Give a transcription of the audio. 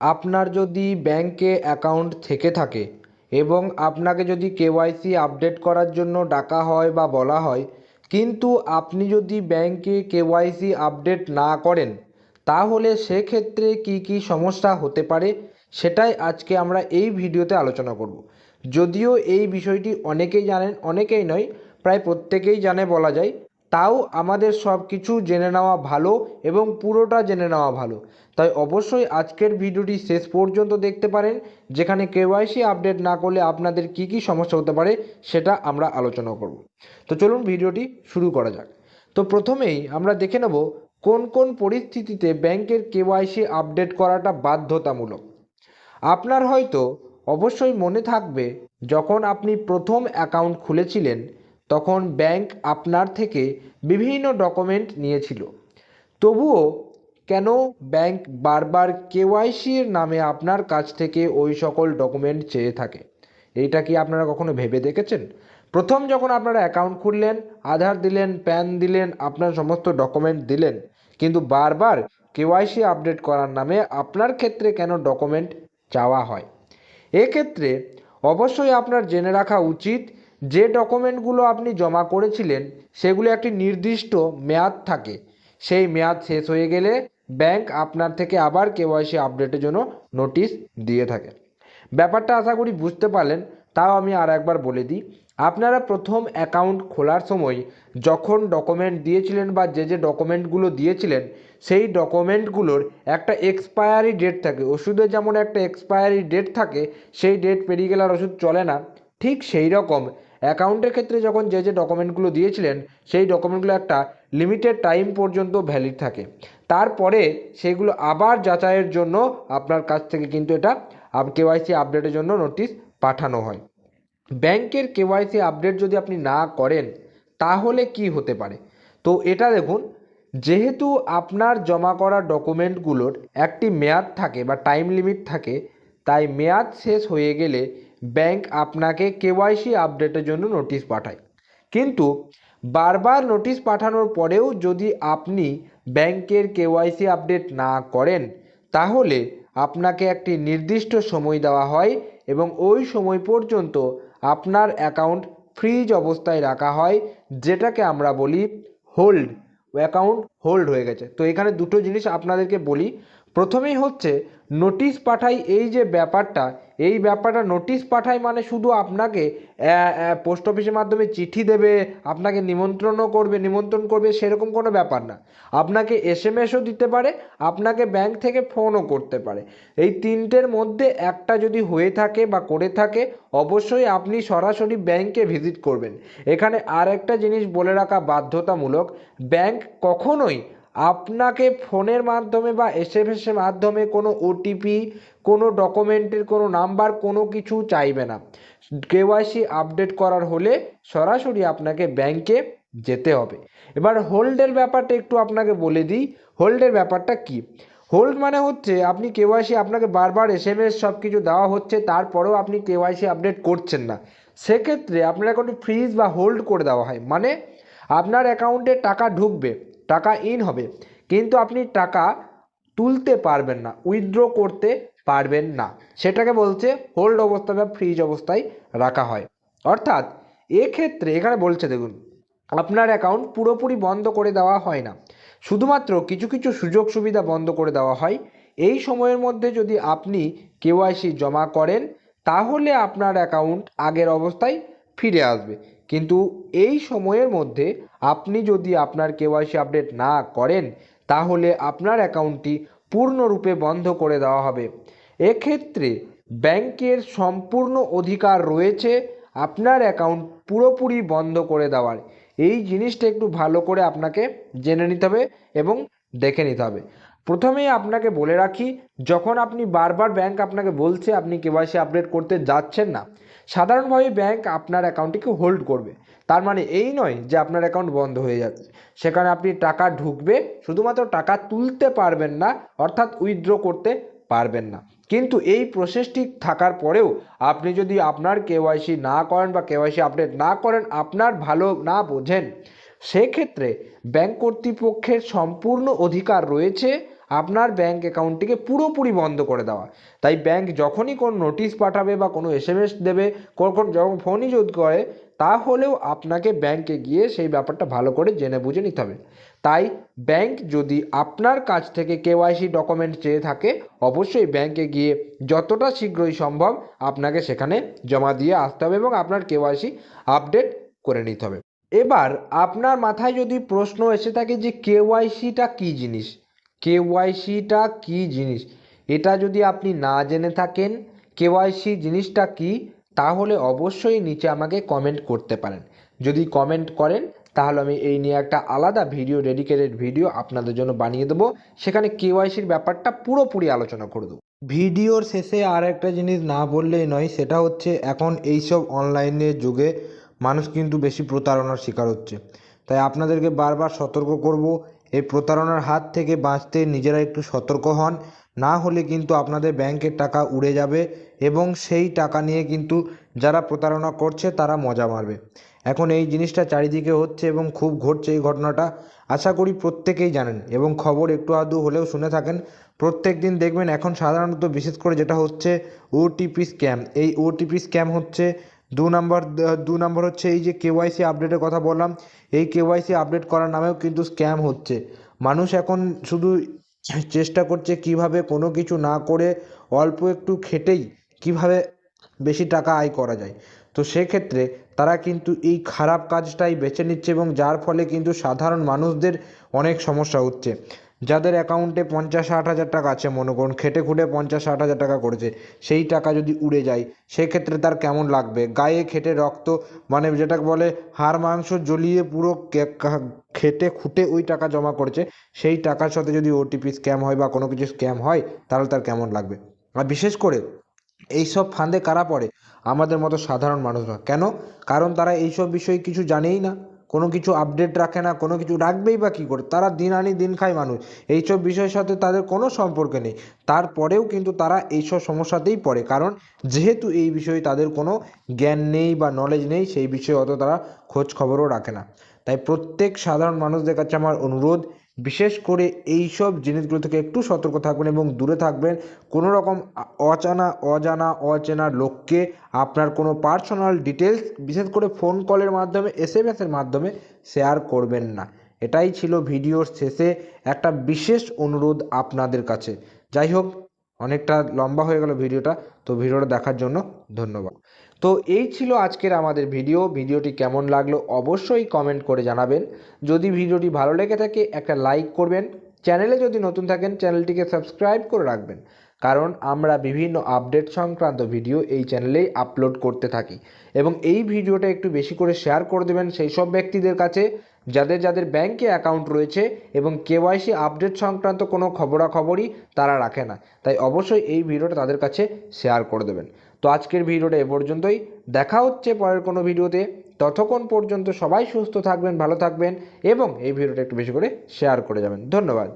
আপনার যদি ব্যাংকে অ্যাকাউন্ট থেকে থাকে এবং আপনাকে যদি কেওয়াইসি আপডেট করার জন্য ডাকা হয় বা বলা হয়, কিন্তু আপনি যদি ব্যাংকে কেওয়াইসি আপডেট না করেন, তাহলে সেক্ষেত্রে কী কী সমস্যা হতে পারে সেটাই আজকে আমরা এই ভিডিওতে আলোচনা করব। যদিও এই বিষয়টি অনেকেই জানেন, অনেকেই নয়, প্রায় প্রত্যেকেই জানে বলা যায়। তাও আমাদের সব কিছু জেনে নেওয়া ভালো এবং পুরোটা জেনে নেওয়া ভালো। তাই অবশ্যই আজকের ভিডিওটি শেষ পর্যন্ত দেখতে পারেন, যেখানে কেওয়াইসি আপডেট না করলে আপনাদের কি কি সমস্যা হতে পারে সেটা আমরা আলোচনা করব। তো চলুন ভিডিওটি শুরু করা যাক। তো প্রথমেই আমরা দেখে নেব কোন কোন পরিস্থিতিতে ব্যাংকের কেওয়াইসি আপডেট করাটা বাধ্যতামূলক। আপনার হয়তো অবশ্যই মনে থাকবে, যখন আপনি প্রথম অ্যাকাউন্ট খুলেছিলেন তখন ব্যাংক আপনার থেকে বিভিন্ন ডকুমেন্ট নিয়েছিল। তবুও কেন ব্যাংক বারবার কেওয়াইসির নামে আপনার কাছ থেকে ওই সকল ডকুমেন্ট চেয়ে থাকে? এইটা কি আপনারা কখনো ভেবে দেখেছেন? প্রথম যখন আপনারা অ্যাকাউন্ট খুললেন, আধার দিলেন, প্যান দিলেন, আপনার সমস্ত ডকুমেন্ট দিলেন, কিন্তু বারবার কেওয়াইসি আপডেট করার নামে আপনার ক্ষেত্রে কেন ডকুমেন্ট চাওয়া হয়? এক্ষেত্রে অবশ্যই আপনার জেনে রাখা উচিত যে ডকুমেন্টগুলো আপনি জমা করেছিলেন, সেগুলো একটি নির্দিষ্ট মেয়াদ থাকে। সেই মেয়াদ শেষ হয়ে গেলে ব্যাংক আপনার থেকে আবার কেওয়াইসি আপডেটের জন্য নোটিশ দিয়ে থাকে। ব্যাপারটা আশা করি বুঝতে পারলেন, তাও আমি আর একবার বলে দিই, আপনারা প্রথম অ্যাকাউন্ট খোলার সময় যখন ডকুমেন্ট দিয়েছিলেন বা যে যে ডকুমেন্টগুলো দিয়েছিলেন, সেই ডকুমেন্টগুলোর একটা এক্সপায়ারি ডেট থাকে। ওষুধের যেমন একটা এক্সপায়ারি ডেট থাকে, সেই ডেট পেরিয়ে গেলে আর ওষুধ চলে না। ঠিক সেই রকম অ্যাকাউন্টের ক্ষেত্রে যখন যে যে ডকুমেন্টগুলো দিয়েছিলেন, সেই ডকুমেন্টগুলো একটা লিমিটেড টাইম পর্যন্ত ভ্যালিড থাকে। তারপরে সেগুলো আবার যাচাইয়ের জন্য আপনার কাছ থেকে কিন্তু এটা কেওয়াইসি আপডেটের জন্য নোটিশ পাঠানো হয়। ব্যাংকের কেওয়াইসি আপডেট যদি আপনি না করেন, তাহলে কি হতে পারে? তো এটা দেখুন, যেহেতু আপনার জমা করা ডকুমেন্টগুলোর একটি মেয়াদ থাকে বা টাইম লিমিট থাকে, তাই মেয়াদ শেষ হয়ে গেলে ব্যাংক আপনাকে কেওয়াইসি আপডেটের জন্য নোটিশ পাঠায়। কিন্তু বারবার নোটিশ পাঠানোর পরেও যদি আপনি ব্যাংকের কেওয়াইসি আপডেট না করেন, তাহলে আপনাকে একটি নির্দিষ্ট সময় দেওয়া হয় এবং ওই সময় পর্যন্ত আপনার অ্যাকাউন্ট ফ্রিজ অবস্থায় রাখা হয়, যেটাকে আমরা বলি হোল্ড। অ্যাকাউন্ট হোল্ড হয়ে গেছে। তো এখানে দুটো জিনিস আপনাদেরকে বলি। প্রথমেই হচ্ছে নোটিশ পাঠাই এই যে ব্যাপারটা, এই ব্যাপারটা নোটিশ পাঠায় মানে শুধু আপনাকে পোস্ট অফিসের মাধ্যমে চিঠি দেবে, আপনাকে নিমন্ত্রণও করবে, নিমন্ত্রণ করবে, সেরকম কোনো ব্যাপার না। আপনাকে এস এম এসও দিতে পারে, আপনাকে ব্যাংক থেকে ফোনও করতে পারে। এই তিনটের মধ্যে একটা যদি হয়ে থাকে বা করে থাকে, অবশ্যই আপনি সরাসরি ব্যাংকে ভিজিট করবেন। এখানে আর একটা জিনিস বলে রাখা বাধ্যতামূলক ব্যাংক কখনোই আপনাকে ফোনের মাধ্যমে বা এস এম এসের মাধ্যমে কোনো ওটিপি কোনো ডকুমেন্টের কোনো নাম্বার কোনো কিছু চাইবে না। কেওয়াইসি আপডেট করার হলে সরাসরি আপনাকে ব্যাংকে যেতে হবে। এবার হোল্ডের ব্যাপারটা একটু আপনাকে বলে দিই। হোল্ডের ব্যাপারটা কি? হোল্ড মানে হচ্ছে আপনি কেওয়াইসি আপনাকে বারবার এস এম এস সব কিছু দেওয়া হচ্ছে, তারপরেও আপনি কেওয়াইসি আপডেট করছেন না। সেক্ষেত্রে আপনার অ্যাকাউন্টে ফ্রিজ বা হোল্ড করে দেওয়া হয়। মানে আপনার অ্যাকাউন্টে টাকা ঢুকবে। টাকা ইন হবে। কিন্তু আপনি টাকা তুলতে পারবেন না উইথড্র করতে পারবেন না। সেটাকে বলছে হোল্ড অবস্থা বা ফ্রিজ অবস্থায় রাখা হয়। অর্থাৎ এক্ষেত্রে এখানে বলছে দেখুন, আপনার অ্যাকাউন্ট পুরোপুরি বন্ধ করে দেওয়া হয় না। শুধুমাত্র কিছু কিছু সুযোগ সুবিধা বন্ধ করে দেওয়া হয়। এই সময়ের মধ্যে যদি আপনি কেওয়াইসি জমা করেন, তাহলে আপনার অ্যাকাউন্ট আগের অবস্থায় ফিরে আসবে। কিন্তু এই সময়ের মধ্যে আপনি যদি আপনার কেওয়াইসি আপডেট না করেন, তাহলে আপনার অ্যাকাউন্টটি পূর্ণরূপে বন্ধ করে দেওয়া হবে। এক্ষেত্রে ব্যাংকের সম্পূর্ণ অধিকার রয়েছে আপনার অ্যাকাউন্ট পুরোপুরি বন্ধ করে দেওয়ার। এই জিনিসটা একটু ভালো করে আপনাকে জেনে নিতে হবে এবং দেখে নিতে হবে। প্রথমেই আপনাকে বলে রাখি, যখন আপনি বারবার ব্যাংক আপনাকে বলছে আপনি কেওয়াইসি আপডেট করতে যাচ্ছেন না সাধারণভাবে ব্যাংক আপনার অ্যাকাউন্টটিকে হোল্ড করবে। তার মানে এই নয় যে আপনার অ্যাকাউন্ট বন্ধ হয়ে যাচ্ছে। সেখানে আপনি টাকা ঢুকবে, শুধুমাত্র টাকা তুলতে পারবেন না, অর্থাৎ উইথড্র করতে পারবেন না। কিন্তু এই প্রসেসটি থাকার পরেও আপনি যদি আপনার কেওয়াইসি না করেন বা কেওয়াইসি আপডেট না করেন, আপনার ভালো না বোঝেন, সেক্ষেত্রে ব্যাংক কর্তৃপক্ষের সম্পূর্ণ অধিকার রয়েছে। আপনার ব্যাঙ্ক অ্যাকাউন্টটিকে পুরোপুরি বন্ধ করে দেওয়া। তাই ব্যাংক যখনই কোনো নোটিশ পাঠাবে বা কোনো এস এম এস দেবে কখন যখন ফোনই যদি করে, তাহলেও আপনাকে ব্যাংকে গিয়ে সেই ব্যাপারটা ভালো করে জেনে বুঝে নিতে হবে। তাই ব্যাংক যদি আপনার কাছ থেকে কেওয়াইসি ডকুমেন্ট চেয়ে থাকে, অবশ্যই ব্যাংকে গিয়ে যতটা শীঘ্রই সম্ভব আপনাকে সেখানে জমা দিয়ে আসতে হবে এবং আপনার কেওয়াইসি আপডেট করে নিতে হবে। এবার আপনার মাথায় যদি প্রশ্ন এসে থাকে যে কেওয়াইসিটা কী জিনিস? কেওয়াইসিটা কী জিনিস? এটা যদি আপনি না জেনে থাকেন কেওয়াইসি জিনিসটা কী, তাহলে অবশ্যই নিচে আমাকে কমেন্ট করতে পারেন। যদি কমেন্ট করেন, তাহলে আমি এই নিয়ে একটা আলাদা ভিডিও ডেডিকেটেড ভিডিও আপনাদের জন্য বানিয়ে দেবো। সেখানে কেওয়াইসির ব্যাপারটা পুরোপুরি আলোচনা করে দেবো। ভিডিওর শেষে আর একটা জিনিস না বললেই নয়, সেটা হচ্ছে এখন এইসব অনলাইনের যুগে মানুষ কিন্তু বেশি প্রতারণার শিকার হচ্ছে। তাই আপনাদেরকে বারবার সতর্ক করব এই প্রতারণার হাত থেকে বাঁচতে নিজেরা একটু সতর্ক হন। না হলে কিন্তু আপনাদের ব্যাংকের টাকা উড়ে যাবে এবং সেই টাকা নিয়ে কিন্তু যারা প্রতারণা করছে তারা মজা মারবে। এখন এই জিনিসটা চারিদিকে হচ্ছে এবং খুব ঘটছে এই ঘটনাটা। আশা করি প্রত্যেকেই জানেন এবং খবর একটু আধটু হলেও শুনে থাকেন। প্রত্যেক দিন দেখবেন এখন সাধারণত বিশেষ করে যেটা হচ্ছে ওটিপি স্ক্যাম। এই ওটিপি স্ক্যাম হচ্ছে দু নম্বর দু নম্বর হচ্ছে এই যে কেওয়াইসি আপডেটের কথা বললাম, এই কেওয়াইসি আপডেট করার নামেও কিন্তু স্ক্যাম হচ্ছে। মানুষ এখন শুধু চেষ্টা করছে কীভাবে কোনো কিছু না করে অল্প একটু খেটেই কীভাবে বেশি টাকা আয় করা যায়। তো সেক্ষেত্রে তারা কিন্তু এই খারাপ কাজটাই বেছে নিচ্ছে এবং যার ফলে কিন্তু সাধারণ মানুষদের অনেক সমস্যা হচ্ছে। যাদের অ্যাকাউন্টে পঞ্চাশ ষাট হাজার টাকা আছে, মনে করুন, খেটে খুঁটে পঞ্চাশ ষাট হাজার টাকা করেছে, সেই টাকা যদি উড়ে যায়, সেক্ষেত্রে তার কেমন লাগবে? গায়ে খেটে রক্ত মানে যেটাকে বলে হাড় মাংস জ্বলিয়ে পুরো খেটে খুঁটে ওই টাকা জমা করেছে, সেই টাকার সাথে যদি ওটিপি স্ক্যাম হয় বা কোনো কিছু স্ক্যাম হয়, তাহলে তার কেমন লাগবে? আর বিশেষ করে, এইসব ফাঁদে কারা পড়ে? আমাদের মতো সাধারণ মানুষরা। কেন? কারণ তারা এইসব বিষয়ে কিছু জানেই না। কোনো কিছু আপডেট রাখে না, কোনো কিছু রাখবেই বা কী করে? তারা দিন আনি দিন খায় মানুষ। এইসব বিষয়ের সাথে তাদের কোনো সম্পর্ক নেই। তারপরেও কিন্তু তারা এইসব সমস্যাতেই পড়ে। কারণ যেহেতু এই বিষয়ে তাদের কোনো জ্ঞান নেই বা নলেজ নেই, সেই বিষয়ে অত তারা খোঁজ খবরও রাখে না। তাই প্রত্যেক সাধারণ মানুষদের কাছে আমার অনুরোধ বিশেষ করে এই সব জিনিসগুলো থেকে একটু সতর্ক থাকবেন এবং দূরে থাকবেন। কোনো রকম অজানা অজানা অচেনা লোককে আপনার কোনো পার্সোনাল ডিটেলস বিশেষ করে ফোন কলের মাধ্যমে এস এম এসের মাধ্যমে শেয়ার করবেন না। এটাই ছিল ভিডিওর শেষে একটা বিশেষ অনুরোধ আপনাদের কাছে। যাই হোক, অনেকটা লম্বা হয়ে গেল ভিডিওটা, তো ভিডিওটা দেখার জন্য ধন্যবাদ। তো এই ছিল আজকের আমাদের ভিডিও। ভিডিওটি কেমন লাগল অবশ্যই কমেন্ট করে জানাবেন। যদি ভিডিওটি ভালো লেগে থাকে, একটা লাইক করবেন। চ্যানেলে যদি নতুন থাকেন চ্যানেলটিকে সাবস্ক্রাইব করে রাখবেন। কারণ আমরা বিভিন্ন আপডেট সংক্রান্ত ভিডিও এই চ্যানেলেই আপলোড করতে থাকি। এবং এই ভিডিওটা একটু বেশি করে শেয়ার করে দেবেন সেই সব ব্যক্তিদের কাছে, যাদের যাদের ব্যাংকে অ্যাকাউন্ট রয়েছে এবং কেওয়াইসি আপডেট সংক্রান্ত কোনো খবরাখবরই তারা রাখে না। তাই অবশ্যই এই ভিডিওটা তাদের কাছে শেয়ার করে দেবেন। তো আজকের ভিডিওটা এ পর্যন্তই। দেখা হচ্ছে পরের কোনো ভিডিওতে। ততক্ষণ পর্যন্ত সবাই সুস্থ থাকবেন, ভালো থাকবেন এবং এই ভিডিওটা একটু বেশি করে শেয়ার করে যাবেন। ধন্যবাদ।